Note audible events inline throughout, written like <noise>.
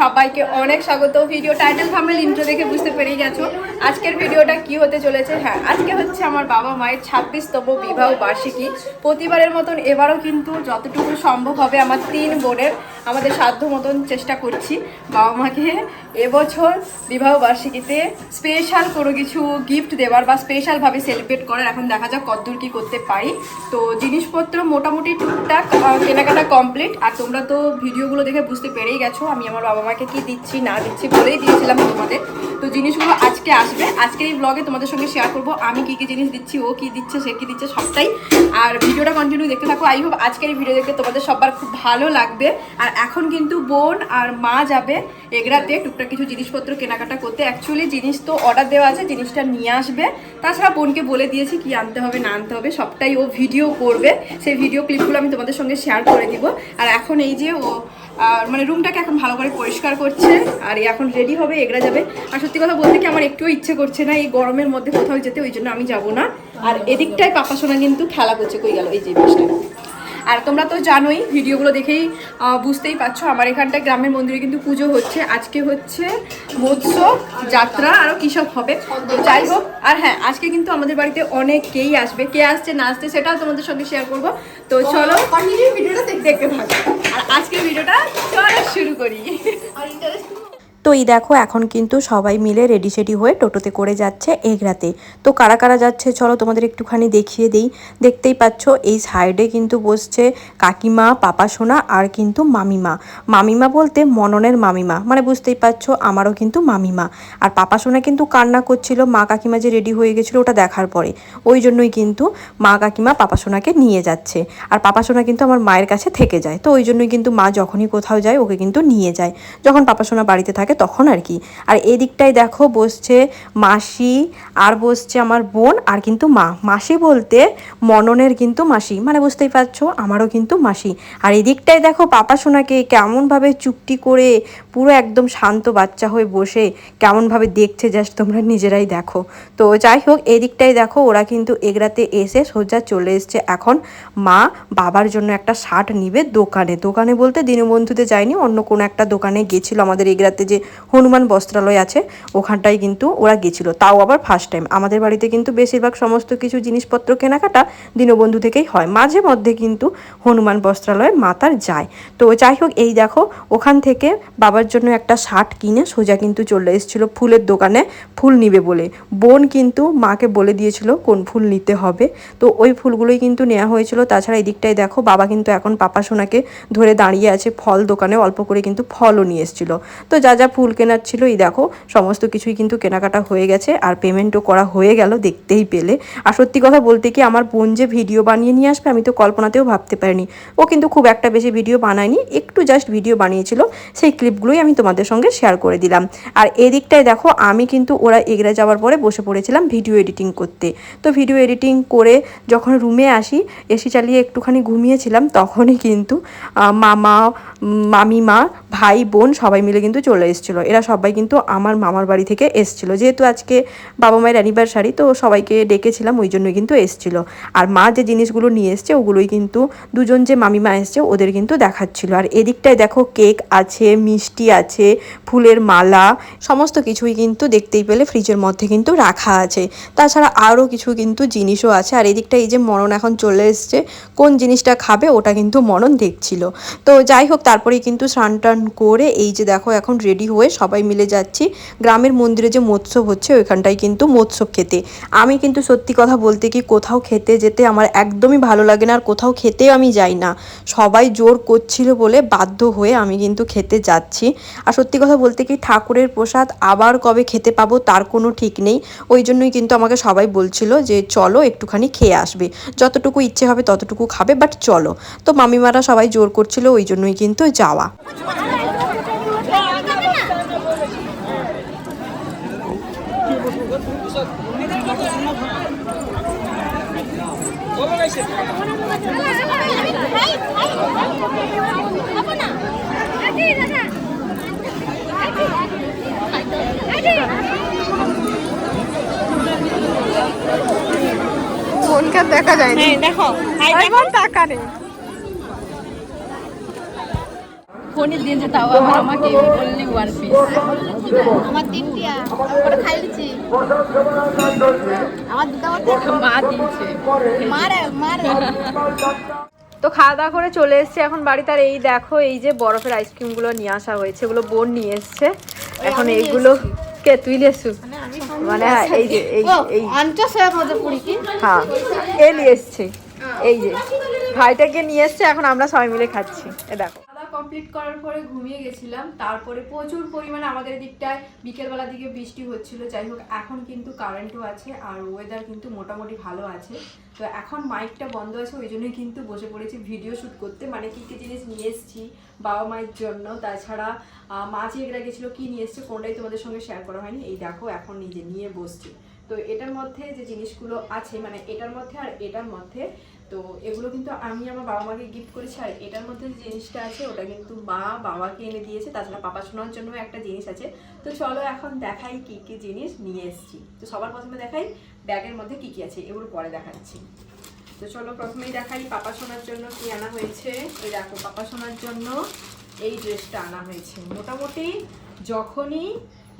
সবাইকে অনেক স্বাগত। ভিডিও টাইটেল থামেল ইন্ট্রো দেখে বুঝতে পেরে গেছো। আজকের ভিডিওটা কি হতে চলেছে? হ্যাঁ আজকে হচ্ছে আমার বাবা মায়ের ছাব্বিশতম বিবাহ বার্ষিকী। প্রতিবারের মতন এবারও কিন্তু যতটুকু সম্ভব হবে আমার তিন বোনের আমাদের সাধ্য মতন চেষ্টা করছি। বাবা মাকে এবছর বিবাহ বার্ষিকীতে স্পেশাল কোনো কিছু গিফট দেওয়ার বা স্পেশালভাবে সেলিব্রেট করার এখন দেখা যাক কতদূর কি করতে পারি। তো জিনিসপত্র মোটামুটি টুকটাক কেনাকাটা কমপ্লিট আর তোমরা তো ভিডিওগুলো দেখে বুঝতে পেরেই গেছো আমি আমার বাবা মাকে কি দিচ্ছি, না দিচ্ছি বলেই দিয়েছিলাম তোমাদের। তো জিনিসগুলো আজকে আসবে। আজকের এই ব্লগে তোমাদের সঙ্গে শেয়ার করব আমি কি কি জিনিস দিচ্ছি, ও কি দিচ্ছে, সে কি দিচ্ছে, সবটাই। আর ভিডিওটা কন্টিনিউ দেখতে থাকো। আই হোপ আজকের এই ভিডিও দেখে তোমাদের সবার খুব ভালো লাগবে। আর এখন কিন্তু বোন আর মা যাবে এগরাতে টুকটাক কিছু জিনিসপত্র কেনাকাটা করতে। অ্যাকচুয়ালি জিনিস তো অর্ডার দেওয়া আছে, জিনিসটা নিয়ে আসবে। তাছাড়া বোনকে বলে দিয়েছি কি আনতে হবে, না আনতে হবে, সবটাই ও ভিডিও করবে। সেই ভিডিও ক্লিপগুলো আমি তোমাদের সঙ্গে শেয়ার করে দিব। আর এখন এই যে ও আর মানে রুমটাকে এখন ভালো করে পরিষ্কার করছে, আর এখন রেডি হবে, এগরা যাবে। আর সত্যি কথা বলতে কি আমার একটুও ইচ্ছে করছে না এই গরমের মধ্যে কোথাও যেতে, ওই জন্য আমি যাব না। আর এদিকটায় পাপা সোনা কিন্তু খেলা করছে, কই গেল এই যে জিনিসটা? আর তোমরা তো জানোই ভিডিওগুলো দেখেই বুঝতেই পারছ আমার এখানটায় গ্রামের মন্দিরে কিন্তু পুজো হচ্ছে। আজকে হচ্ছে মৎস্য যাত্রা আরও কী সব হবে। তো যাই হোক আর হ্যাঁ আজকে কিন্তু আমাদের বাড়িতে অনেকেই আসবে। কে আসছে না আসছে সেটাও তোমাদের সঙ্গে শেয়ার করব। তো চলো ভিডিওটা দেখতে থাকো। আর আজকের ভিডিওটা চলো শুরু করি। <laughs> আর ইন্টারেস্টিং তো এই দেখো, এখন কিন্তু সবাই মিলে রেডি সেডি হয়ে টোটোতে করে যাচ্ছে এগরাতে। তো কারা কারা যাচ্ছে চলো তোমাদের একটুখানি দেখিয়ে দিই। দেখতেই পাচ্ছ, এই সাইডে কিন্তু বসছে কাকিমা, পাপা সোনা আর কিন্তু মামিমা। মামিমা বলতে মননের মামিমা মানে বুঝতেই পারছ আমারও কিন্তু মামিমা। আর পাপা সোনা কিন্তু কান্না করছিল, মা কাকিমা যে রেডি হয়ে গেছিল ওটা দেখার পরে। ওই জন্যই কিন্তু মা কাকিমা পাপা সোনাকে নিয়ে যাচ্ছে। আর পাপা সোনা কিন্তু আমার মায়ের কাছে থেকে যায়। তো ওই জন্যই কিন্তু মা যখনই কোথাও যায়, ওকে কিন্তু নিয়ে যায়। যখন পাপা সোনা বাড়িতে থাকে তখন আর কি। আর এদিকটায় দেখো বসছে মাসি, আর বসছে আমার বোন, আর কিন্তু মা। মাসি বলতে মননের কিন্তু মাসি। মানে বুঝতেই পারছ, আমারও কিন্তু মাসি। আর এদিকটায় দেখো পাপা সোনাকে কেমনভাবে চুপটি করে পুরো একদম শান্ত বাচ্চা হয়ে বসে, কেমনভাবে দেখছে জাস্ট তোমরা নিজেরাই দেখো। তো যাই হোক এদিকটাই দেখো ওরা কিন্তু এগরাতে এসে সোজা চলে এসছে। এখন মা বাবার জন্য একটা শার্ট নিবে দোকানে। দোকানে বলতে দীনবন্ধুতে যায়নি, অন্য কোনো একটা দোকানে গেছিল আমাদের এগরাতে যে হনুমান বস্ত্রালয় আছে, ওখানটায় কিন্তু ওরা গেছিল। তাও আবার ফার্স্ট টাইম আমাদের বাড়িতে কিন্তু বেশিরভাগ সমস্ত কিছু জিনিসপত্র কেনাকাটা দীনবন্ধু থেকেই হয়। মাঝে মধ্যে কিন্তু হনুমান বস্ত্রালয়ে মাতার যায়। তো যাই হোক, এই দেখো, ওখান থেকে বাবার জন্য একটা শার্ট কিনে সোজা কিন্তু চলে এসেছিল ফুলের দোকানে। ফুল নিবে বলে। বোন কিন্তু মাকে বলে দিয়েছিল কোন ফুল নিতে হবে। তো ওই ফুলগুলোই কিন্তু নেওয়া হয়েছিল। তাছাড়া এদিকটাই দেখো, বাবা কিন্তু এখন পাপা সোনাকে ধরে দাঁড়িয়ে আছে ফল দোকানে। অল্প করে কিন্তু ফলও নিয়ে এসেছিল। তো যা যা ফুল কেনার ছিল এই দেখো, সমস্ত কিছুই কিন্তু কেনাকাটা হয়ে গেছে আর পেমেন্টও করা হয়ে গেল, দেখতেই পেলে। আর সত্যি কথা বলতে কি, আমার বোন যে ভিডিও বানিয়ে নিয়ে আসবে, আমি তো কল্পনাতেও ভাবতে পারিনি। ও কিন্তু খুব একটা বেশি ভিডিও বানায়নি, একটু জাস্ট ভিডিও বানিয়েছিল। সেই ক্লিপগুলোই আমি তোমাদের সঙ্গে শেয়ার করে দিলাম। আর এদিকটায় দেখো, আমি কিন্তু ওরা এগড়ে যাওয়ার পরে বসে পড়েছিলাম ভিডিও এডিটিং করতে। তো ভিডিও এডিটিং করে যখন রুমে আসি, এসি চালিয়ে একটুখানি ঘুমিয়েছিলাম, তখনই কিন্তু মামা মামিমা, ভাই, বোন সবাই মিলে কিন্তু চলে এসেছিল। এরা সবাই কিন্তু আমার মামার বাড়ি থেকে এসেছিল। যেহেতু আজকে বাবা মায়ের অ্যানিভার্সারি তো সবাইকে ডেকেছিলাম, ওই জন্যই কিন্তু এসেছিল। আর মা যে জিনিসগুলো নিয়ে এসছে, ওগুলোই কিন্তু দুজন যে মামিমা এসছে, ওদের কিন্তু দেখাচ্ছিল। আর এদিকটায় দেখো কেক আছে, মিষ্টি আছে, ফুলের মালা, সমস্ত কিছুই কিন্তু দেখতেই পেলে ফ্রিজের মধ্যে কিন্তু রাখা আছে। তাছাড়া আরও কিছু কিন্তু জিনিসও আছে। আর এদিকটা এই যে মনন এখন চলে এসছে, কোন জিনিসটা খাবে ওটা কিন্তু মনন দেখছিল। তো যাই হোক, তারপরেই কিন্তু স্নান টান করে এই যে দেখো এখন রেডি হয়ে সবাই মিলে যাচ্ছি। গ্রামের মন্দিরে যে মৎস্য হচ্ছে, ওইখানটায় কিন্তু মৎস্য খেতে। আমি কিন্তু সত্যি কথা বলতে কি কোথাও খেতে যেতে আমার একদমই ভালো লাগে না, আর কোথাও খেতেও আমি যাই না। সবাই জোর করছিল বলে বাধ্য হয়ে আমি কিন্তু খেতে যাচ্ছি। আর সত্যি কথা বলতে কি ঠাকুরের প্রসাদ আবার কবে খেতে পাবো তার কোনো ঠিক নেই। ওই জন্যই কিন্তু আমাকে সবাই বলছিল যে চলো একটুখানি খেয়ে আসবে। যতটুকু ইচ্ছে হবে ততটুকু খাবে, বাট চলো। তো মামিমারা সবাই জোর করছিল, ওই জন্যই কিন্তু যাওয়া। ফোনকে দেখা যায় না দেখো তাকা নেই পনির দিয়েছে তাও আবার আমাকে বললি ওয়ান পিস আমার তিনটিয়া ওটা খাই দিচ্ছি। আমার দুটো মা দিয়েছে। মারে মারে। তো খাওয়া দাওয়া করে চলে এসেছে এখন বাড়িতে। আর এই দেখো এই যে বরফের আইসক্রিমগুলো নিয়ে আসা হয়েছে এগুলো বোন নিয়ে এসছে। এখন এইগুলো কে তুই লেসু মানে হ্যাঁ, এই যে এই এই। হ্যাঁ এ নিয়ে এসছে এই যে। ভাইটাকে নিয়ে এসছে এখন আমরা সবাই মিলে খাচ্ছি। এ দেখো। কমপ্লিট করার পরে ঘুমিয়ে গেছিলাম। তারপরে প্রচুর পরিমাণে আমাদের দিকটায় বিকেলবেলার দিকে বৃষ্টি হচ্ছিল। যাই হোক এখন কিন্তু কারেন্টও আছে আর ওয়েদার কিন্তু মোটামুটি ভালো আছে। তো এখন মাইকটা বন্ধ আছে ওই জন্যই কিন্তু বসে পড়েছি ভিডিও শ্যুট করতে। মানে কী কী জিনিস নিয়ে এসেছি বাবা মায়ের জন্য। তাছাড়া আহ, মা চিড়ে গেছিল কী নিয়ে এসছে কোনটাই তোমাদের সঙ্গে শেয়ার করা হয়নি। এই দেখো এখন নিজে নিয়ে বসছি। তো এটার মধ্যে যে জিনিসগুলো আছে মানে এটার মধ্যে আর এটার মধ্যে তো এগুলো কিন্তু আমি আমার বাবা মাকে গিফট করেছি, আর এটার মধ্যে যে জিনিসটা আছে, ওটা কিন্তু মা বাবাকে এনে দিয়েছে। তাছাড়া পাপা শোনার জন্য একটা জিনিস আছে। তো চলো এখন দেখাই কি কি জিনিস নিয়ে এসেছি। তো সবার প্রথমে দেখাই ব্যাগের মধ্যে কি কি আছে, এগুলো পরে দেখাচ্ছি। তো চলো প্রথমেই দেখাই পাপা শোনার জন্য কি আনা হয়েছে। এই দেখো, পাপা শোনার জন্য এই ড্রেসটা আনা হয়েছে। মোটামুটি যখনই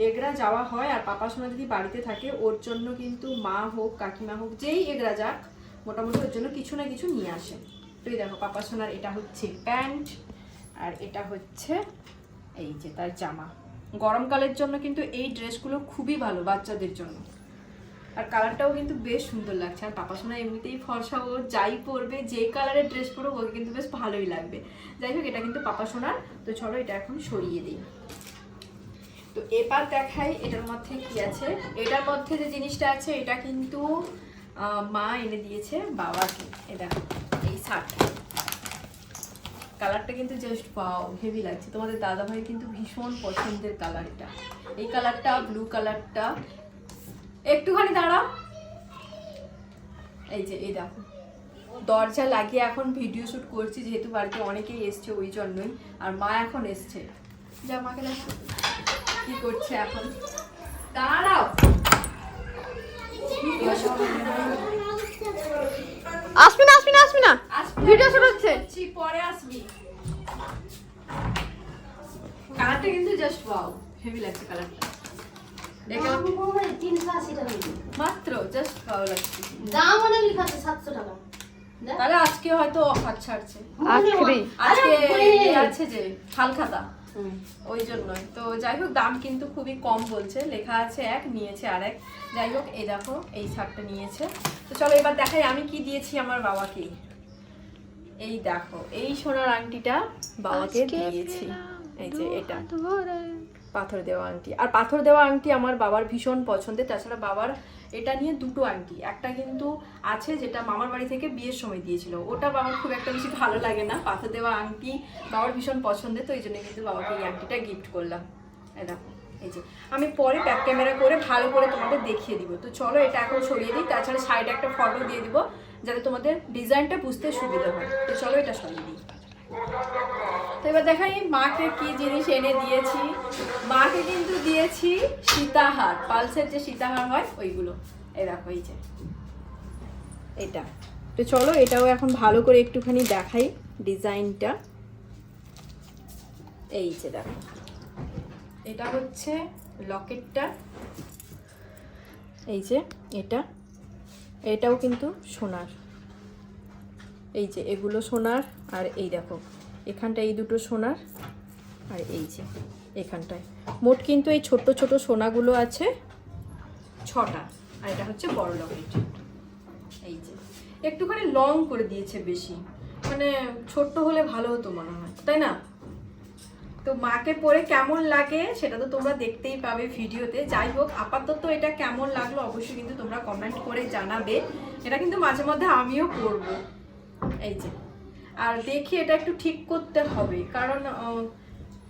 এগরা যাওয়া হয়, আর পাপা শোনা যদি বাড়িতে থাকে, ওর জন্য কিন্তু মা হোক, কাকিমা হোক, যেই এগরা যাক মোটামুটি ওর জন্য কিছু না কিছু নিয়ে আসে। তো এই দেখো, পাপা সোনার এটা হচ্ছে প্যান্ট, আর এটা হচ্ছে এই যে তার জামা। গরমকালের জন্য কিন্তু এই ড্রেসগুলো খুবই ভালো বাচ্চাদের জন্য। আর কালারটাও কিন্তু বেশ সুন্দর লাগছে। আর পাপা সোনা এমনিতেই ফর্সা, ও যাই পরবে যে কালারের ড্রেস পরো ওকে কিন্তু বেশ ভালোই লাগবে। যাই হোক, এটা কিন্তু পাপা সোনার। তো চলো এটা এখন সরিয়ে দিই। তো এবার দেখাই এটার মধ্যে কি আছে। এটার মধ্যে যে জিনিসটা আছে, এটা কিন্তু মা এনে দিয়েছে বাবাকে এ দেখো, এই শার্ট। কালারটা কিন্তু জাস্ট পাও হেভি লাগছে। তোমাদের দাদা ভাই কিন্তু ভীষণ পছন্দের কালারটা। এই কালারটা ব্লু কালারটা। একটুখানি দাঁড়াও। এই যে, এই দেখো। দরজা লাগিয়ে এখন ভিডিও শ্যুট করছি, যেহেতু বাড়িতে অনেকেই এসছে ওই জন্যই। আর মা এখন এসছে। যা, মাকে দেখো। কি করছে এখন? দাঁড়াও। আসবি না আসবি না আসবি না ভিডিও শুট হচ্ছে। পরে আসবি কালারটা কিন্তু জাস্ট ওয়াও হেভি লাগছে কালারটা। মাত্র জাস্ট ভালো লাগছে। দাম অনেক লেখা আছে সাতশো টাকা তাহলে আজকে হয়তো অফার ছাড়ছে। আজকে। আছে যে হালখাতা। ওই জন্যই। তো যাই হোক দাম কিন্তু খুবই কম বলছে। লেখা আছে এক নিয়েছে আর এক যাই হোক এই দেখো এই শার্টটা নিয়েছে। তো চলো এবার দেখাই আমি কি দিয়েছি আমার বাবাকে। এই দেখো এই সোনার আংটিটা বাবাকে দিয়েছি। এই যে এটা। পাথর দেওয়া আংটি। আর পাথর দেওয়া আংটি আমার বাবার ভীষণ পছন্দের। তাছাড়া বাবার এটা নিয়ে দুটো আংটি একটা কিন্তু আছে যেটা মামার বাড়ি থেকে বিয়ের সময় দিয়েছিল। ওটা বাবার খুব একটা বেশি ভালো লাগে না। পাথর দেওয়া আংটি বাবার ভীষণ পছন্দের, তো এই জন্য কিন্তু বাবাকে এই আংটিটা গিফট করলাম। দেখো, এই যে। আমি পরে ব্যাক ক্যামেরা করে ভালো করে তোমাদের দেখিয়ে দিব। তো চলো এটা এখন সরিয়ে দিই, তাছাড়া সাইডে একটা ফটো দিয়ে দিব, যাতে তোমাদের ডিজাইনটা বুঝতে সুবিধা হয়। তো চলো এটা সরিয়ে দিই। তো এবার দেখাই মাকে কি জিনিস এনে দিয়েছি। মাকে কিন্তু দিয়েছি সীতাহার। পালসের যে সীতাহার হয়, ওইগুলো। এই দেখো, এই যে। এটা। তো চলো, এটাও এখন ভালো করে একটুখানি দেখাই ডিজাইনটা। এই যে দেখো। এটা হচ্ছে লকেটটা। এই যে, এটা। এটাও কিন্তু সোনার। এই যে, এগুলো সোনার। আর এই দেখো এখানটা এই দুটো সোনার, আর এই যে এখানটায়। মোট কিন্তু এই ছোট্ট ছোট সোনাগুলো আছে ছটা, আর এটা হচ্ছে বড় লকেট। এই যে। একটুখানি লং করে দিয়েছে বেশি। মানে ছোট্ট হলে ভালো হতো মনে হয়, তাই না? তো মাকে পরে কেমন লাগে সেটা তো তোমরা দেখতেই পাবে ভিডিওতে। যাই হোক, আপাতত এটা কেমন লাগল অবশ্যই কিন্তু তোমরা কমেন্ট করে জানাবে। এটা কিন্তু মাঝে মধ্যে আমিও করব। এই যে। আর দেখি এটা একটু ঠিক করতে হবে কারণ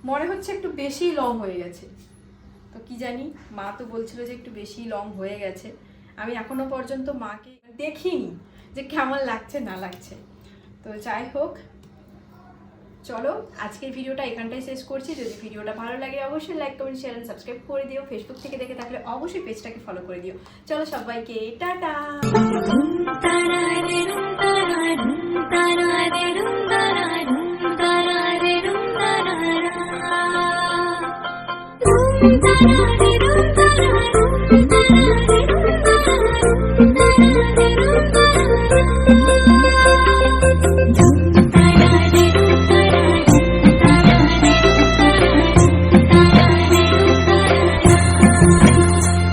মনে হচ্ছে একটু বেশি লং হয়ে গেছে তো কি জানি মা তো বলছিল যে একটু বেশি লং হয়ে গেছে আমি এখনও পর্যন্ত মাকে দেখিনি যে কেমন লাগছে না লাগছে তো যাই হোক চলো আজকের ভিডিওটা এখানটাই শেষ করছি যদি ভিডিওটা ভালো লাগে অবশ্যই লাইক কমেন্ট শেয়ার সাবস্ক্রাইব করে দিও ফেসবুক থেকে দেখে থাকলে অবশ্যই পেজটাকে ফলো করে দিও চলো সবাইকে টাটা da da da